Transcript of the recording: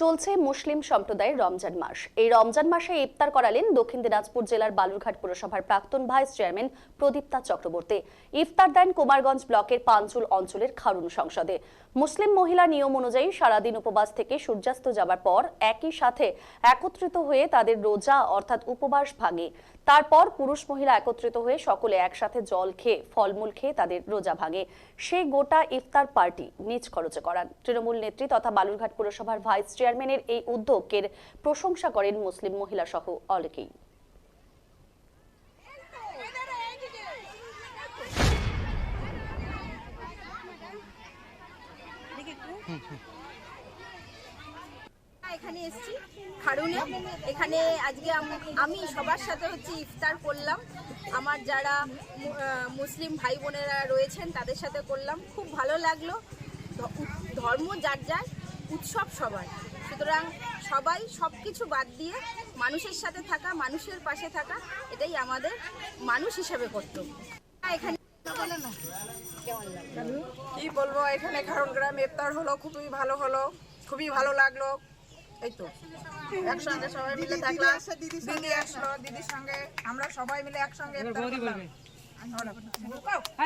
চলছে মুসলিম সম্প্রদায়ের রমজান মাস। এই রমজান মাসে ইফতার করালেন দক্ষিণ দিনাজপুর জেলার বালুরঘাট পুরসভার প্রাক্তন ভাইস চেয়ারম্যান প্রদীপ্তা চক্রবর্তী। ইফতার দেন কুমারগঞ্জ ব্লকের পাঞ্চুল অঞ্চলের খারুন সংসদে। মুসলিম মহিলা নিয়ম অনুযায়ী সারাদিন উপবাস থেকে সূর্যাস্ত যাবার পর একই সাথে একত্রিত হয়ে তাদের রোজা অর্থাৎ উপবাস ভাঙে। তারপর পুরুষ মহিলা একত্রিত হয়ে সকলে একসাথে জল খেয়ে, ফলমূল খেয়ে তাদের রোজা ভাঙে। সেই গোটা ইফতার পার্টি নিজ খরচে করান। তৃণমূল নেত্রী তথা বালুরঘাট পুরসভার ভাইস চেয়ারম্যানের এই উদ্যোগের প্রশংসা করেন মুসলিম মহিলা সহ অনেকেই। এখানে এসেছি, খারুনে। এখানে আজকে আম- সবার সাথে হচ্ছে ইফতার করলাম। আমার যারা মুসলিম ভাই বোনেরা রয়েছেন, তাদের সাথে করলাম। খুব ভালো লাগল। ধর্ম যার যার, উৎসব সবার। সুতরাং সবাই সব কিছু বাদ দিয়ে মানুষের সাথে থাকা মানুষের পাশে থাকা এটাই আমাদের মানুষ হিসেবে কর্তব্য। এখানে কি বলব এখানে খারণ গ্রাম ইফতার হলো খুবই ভালো হলো খুবই ভালো লাগল। এই তো। একসঙ্গে সবাই মিলে থাকলাম। দিদি আসলো দিদির সঙ্গে আমরা সবাই মিলে একসঙ্গে